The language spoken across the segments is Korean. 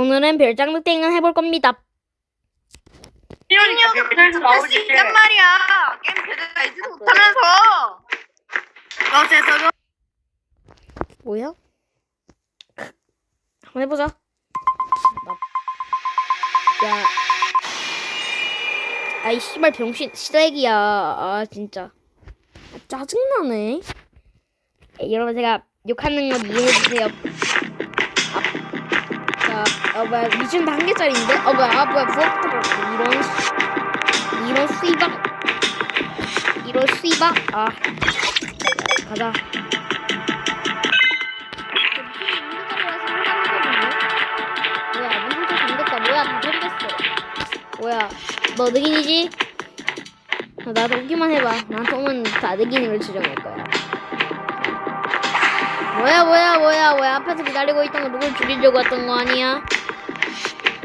오늘은 별장 늑대잉을 해볼 겁니다. 이러니까 별도 나오지. 할수 있단 말이야. 게임 제대로 알지도 못하면서. 너 죄송. 뭐야? 한번 해보자. 야. 아이 씨발 병신 쓰레기야. 아 진짜. 아, 짜증나네. 에, 여러분 제가 욕하는 건 이해해 주세요. 아, 뭐야 미션 다한 개짜리인데? 어 뭐야 아 뭐야 부엌부터 볼게. 이런 씨- 이런 수이박 이런 수이박 아 가자. 뭐야 문 혼자 잠겼다 뭐야 다 잠겼어 뭐야 너? 아, 나도 오기만 해봐 나한테 오면 다 늑인으로 지정할 거야 뭐야 뭐야 뭐야 뭐야 앞에서 기다리고 있던 거 누굴 죽이려고 했던 거 아니야?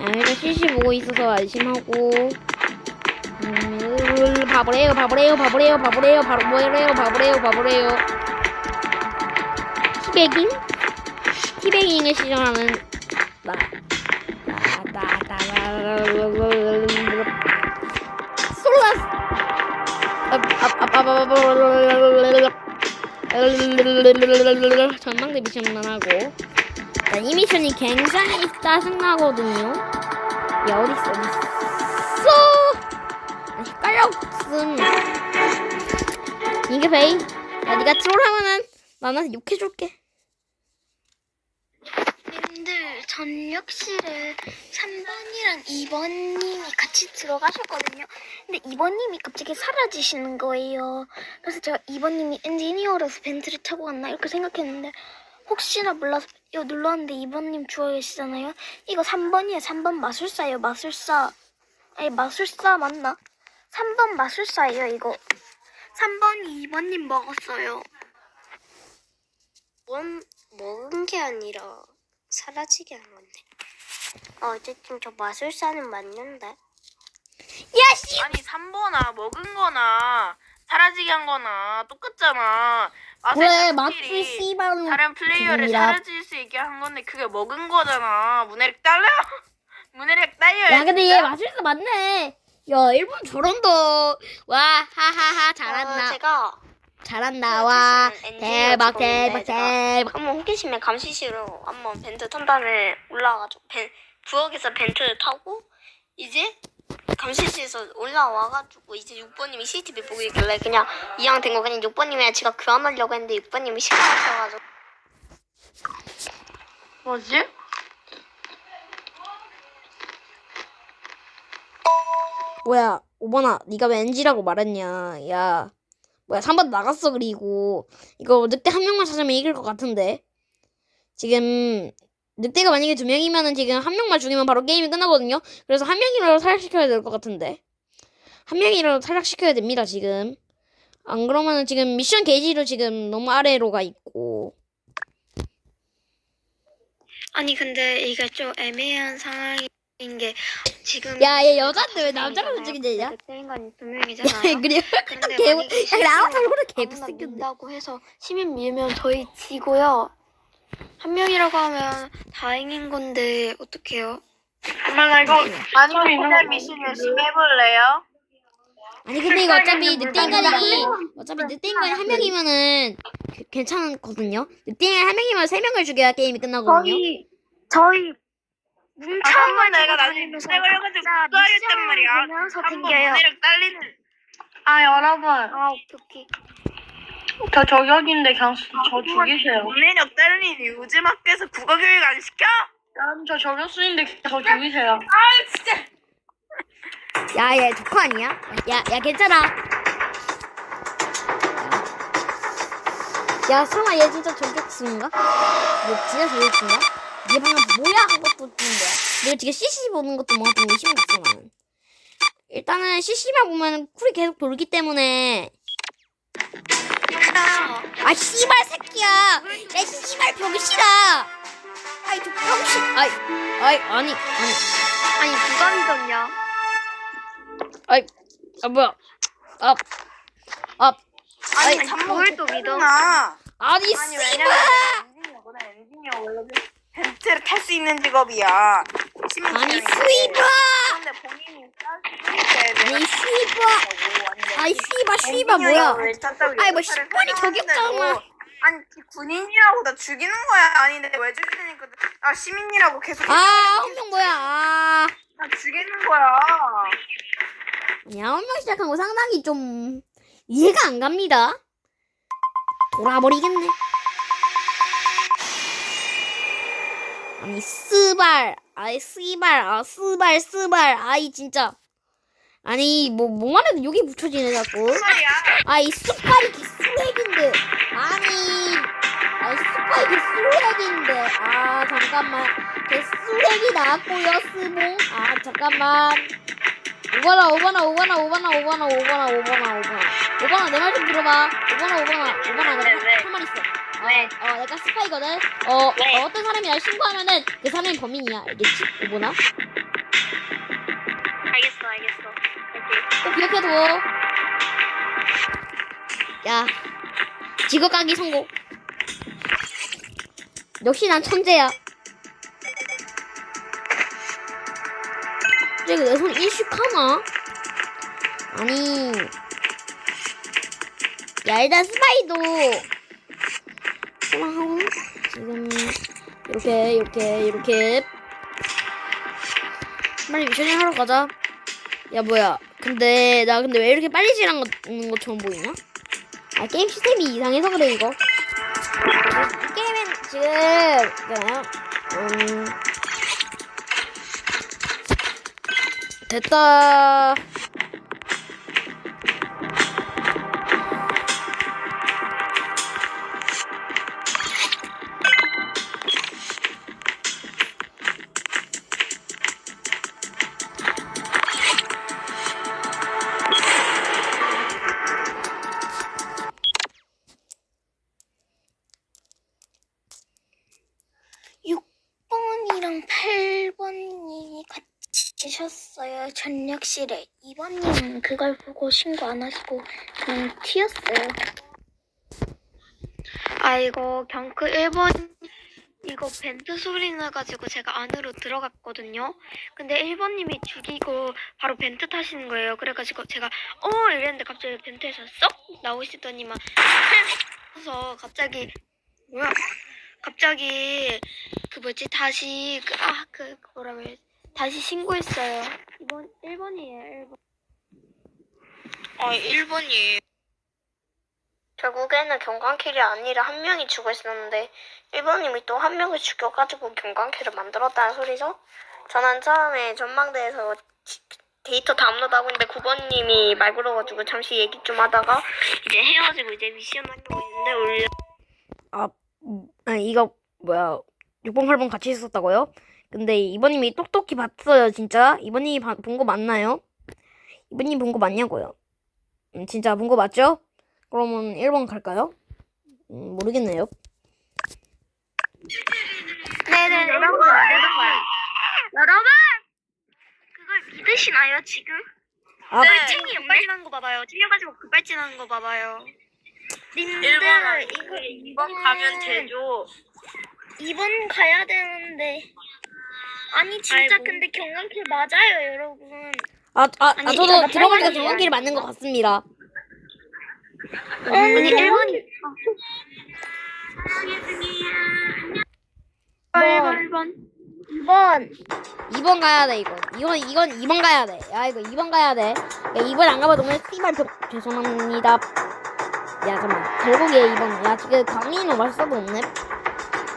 야 일단 CC 보고 있어서 안심하고 음, 바보래요 바보래요 바보래요 바보래요 바로 뭐래요 바보래요 바보래요 티베깅? 티베깅을 시전하는 나. 전망대 미션만 하고. 자, 이 미션이 굉장히 짜증나거든요. 야, 어딨어, 어딨어. 아. 무슨. 이게 베이. 야, 니가 트롤하면은 나한테 욕해줄게. 님들 전력실에 3번이랑 2번님이 같이 들어가셨거든요. 근데 2번님이 갑자기 사라지시는 거예요. 그래서 제가 2번님이 엔지니어라서 벤트를 타고 갔나 이렇게 생각했는데 혹시나 몰라서 이거 눌렀는데 2번님 주워 계시잖아요. 이거 3번이에요. 3번 마술사예요. 마술사. 아니 마술사 맞나? 3번 마술사예요. 이거. 3번이 2번님 먹었어요. 먹은, 먹은 게 아니라 사라지게 한 건데. 어, 어쨌든 저 마술사는 맞는데. 야, 씨! 아니 3번아 먹은 거나 사라지게 한 거나 똑같잖아. 그래, 마술사 마술 스킬이 씨발. 다른 플레이어를 기분이라. 사라질 수 있게 한 건데 그게 먹은 거잖아. 문해력 딸려. 문해력 딸려. 야, 근데 얘 마술사 맞네. 야, 일본 저런다. 와, 하하하, 잘한다. 어, 제가 잘한다. 와, 마술사는 엔지니어 대박, 직원인데 대박, 제가 대박. 한번 호기심에 감시실로 한번 벤트 탄 다음에 올라와가지고 벤, 부엌에서 벤트를 타고 이제 감시실에서 올라와가지고 이제 6번님이 CCTV 보고 있길래 그냥 이왕 된 거 그냥 6번님이랑 제가 교환하려고 했는데 6번님이 시간하셔가지고 뭐지? 뭐야, 오번아, 네가 왜 NG라고 말했냐. 야, 뭐야, 3번 나갔어, 그리고. 이거 늑대 한 명만 찾으면 이길 것 같은데. 지금, 늑대가 만약에 두 명이면은 지금 한 명만 죽이면 바로 게임이 끝나거든요? 그래서 한 명이라도 탈락시켜야 될 것 같은데. 한 명이라도 탈락시켜야 됩니다, 지금. 안 그러면은 지금 미션 게이지도 지금 너무 아래로 가 있고. 아니 근데 이게 좀 애매한 상황인 게 지금 야, 얘 여자인데 왜 남자로 죽이냐? 늑대인 건두 야, 명이잖아요. 그래. 근데 개, 만약에 야, 나랑 실수로 얼굴은 아무나 개못생겼네. 민다고 해서 시민 밀면 저희 지고요. 한 명이라고 하면 다행인 건데 어떡해요? 엄마 이거 아니 오늘 미션 열심히 해볼래요? 아니 근데 이거 어차피 늑대 인간이 어차피 늑대 인간이 한 명이면은 그- 괜찮거든요. 늑대 인간 한 명이면 세 명을 죽여야 게임이 끝나거든요. 저희 저희 아, 뭉쳐가지고 한번 내가 나중에 다니면서 걸려가지고 진짜 구하랬단 말이야. 미션을 보면서 한번 댕겨요. 문해력 딸리는. 아 여러분, 아 오케이 오케이. 저 저격인데 그냥 수- 저 죽이세요. 문해력 딸리니 요즘 학교에서 국어 교육 안 시켜? 난 저 저격수인데 그냥 저 죽이세요. 아 진짜. 야, 얘 조커 아니야? 야, 야, 괜찮아. 야, 설마 얘 진짜 저격수인가? 얘 진짜 저격수인가? 얘 방금 뭐야 한 것도 듣는 거야. 내가 지금 CC 보는 것도 뭔가 좀 의심이 나는. 일단은 CC만 보면 쿨이 계속 돌기 때문에 아 씨발 새끼야. 야 씨발 병신아 아이 저 병신. 아이 아이 아니 아니. 아니 누가 믿었냐? 아 뭐야. 앞앞 아니 아이, 잠 그걸 또 믿어? 나? 아니 아니 씨발. 왜냐면 엔지니어구나 엔지니어 원래 벤트를 탈 수 있는 직업이야. 시민 아니 직업인데. 스위바 그런데 본인이 쌀수 아니 씨바 아 이 씨바 씨바 뭐야? 아이, 뭐 십번이 저격자구나. 아니 군인이라고 나 죽이는 거야? 아닌데 왜 죽이니까 나 시민이라고 계속 아 한명 뭐야? 아 나 죽이는 거야. 아니 아홉 명 시작한 거 상당히 좀 이해가 안 갑니다. 돌아버리겠네. 아니 스발. 아이 스발. 아 스발 스발. 아이 진짜 아니 뭐 뭐만 해도 여기 붙여지네 자꾸. 아이 스파이크 쓰레기인데. 아니 아이 스파이크 쓰레기인데. 아 잠깐만. 그 쓰레기 나왔고요 스몽. 아 잠깐만. 오바나 오바나 오바나 오바나 오바나 오바나 오바나 오바나. 오바나 내 말 좀 들어봐. 오바나 오바나 오바나. 내가 네. 할말 있어. 어, 어 내가 스파이거든. 어, 네. 어 어떤 사람이 날 신고하면은 그 사람이 범인이야. 알겠지? 오바나 꼭 기억해둬. 야, 직업 가기 성공. 역시 난 천재야. 갑자기 내손 일식하나? 아니. 야, 일단 스파이도. 하고 지금, 이렇게, 이렇게, 이렇게. 빨리 미션 하러 가자. 야 뭐야 근데 나 근데 왜 이렇게 빨리 지나는 것- 것처럼 보이냐? 아 게임 시스템이 이상해서 그래 이거. 이 게임은 지금 있잖아요 음. 됐다 전력실에. 2번님은 그걸 보고 신고 안 하시고 그냥 튀었어요. 아, 이거 경크 1번, 이거 벤트 소리 나가지고 제가 안으로 들어갔거든요. 근데 1번님이 죽이고 바로 벤트 타시는 거예요. 그래가지고 제가, 어! 이랬는데 갑자기 벤트에서 쏙 나오시더니만, 그래서 갑자기, 뭐야. 갑자기, 그 뭐지, 다시, 그, 아, 그, 그 뭐라 그래. 다시 신고했어요. 이번, 1번이에요, 1번. 아 1번이 결국에는 경관킬이 아니라 한 명이 죽어 있었는데 1번님이 또 한 명을 죽여가지고 경관킬을 만들었다는 소리죠. 저는 처음에 전망대에서 지- 데이터 다운로드하고 있는데 9번님이 말 걸어가지고 잠시 얘기 좀 하다가 이제 헤어지고 이제 미션 하려고 했는데 올려 아, 음, 아니 이거 뭐야 6번 8번 같이 있었다고요? 근데 이번님이 똑똑히 봤어요 진짜 이번님이 본 거 맞나요? 이번님 본 거 맞냐고요? 음, 진짜 본 거 맞죠? 그러면 1번 갈까요? 음, 모르겠네요 네네 여러분 여러분 그걸 믿으시나요 지금? 아, 빨쟁이 연발진하는 거 봐봐요 찔려가지고 급발진하는 거 봐봐요 님들 2번 가면 되죠 2번 가야 되는데. 아니 진짜 아이고. 근데 경감길 맞아요 여러분. 아, 아, 아 아니, 저도 들어보니까 빨간색이야. 정원길이 맞는 것 같습니다 아니 1번이 1번 1번 2번. 2번 가야 돼 이건 이건 이건 2번 가야 돼 야 이거 2번 가야 돼 야, 2번 안 가봐도 오늘 씨발 저- 죄송합니다 야 잠깐만 결국에 2번 야 지금 강민이는 말써도 없네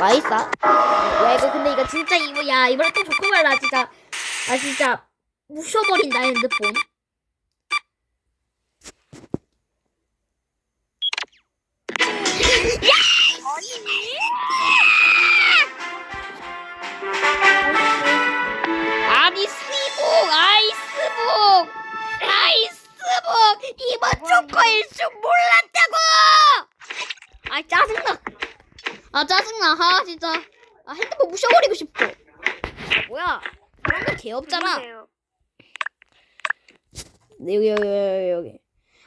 맛있어. 야 이거 근데 이거 진짜 이거 야 이번에 또 좋고 말라 진짜. 아 진짜 부셔버린다 핸드폰. 아니 개 없잖아. 네, 여기 여기 여기 여기.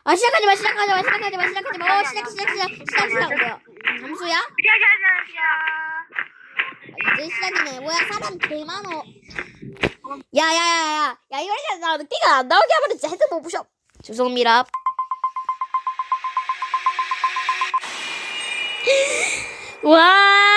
아 시작하지 마 시작하지 마 시작하지 마 시작하지 마. 어, 시작 시작 시작 시작 시작. 뭐야? 잠수야? 이제 시작이네. 뭐야 사람 개 많어. 야야야야. 야 그냥 나 티가 안 나오게 하면 진짜 헤드폰 부셔. 죄송합니다. 와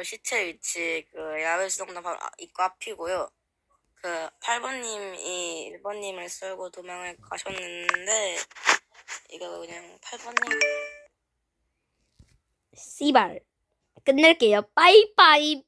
그리고 시체 위치 그 야외 수동단 바로 아- 입구 앞이고요. 그 8번님이 1번님을 썰고 도망을 가셨는데 이거 그냥 8번님 씨발 끝낼게요. 빠이빠이.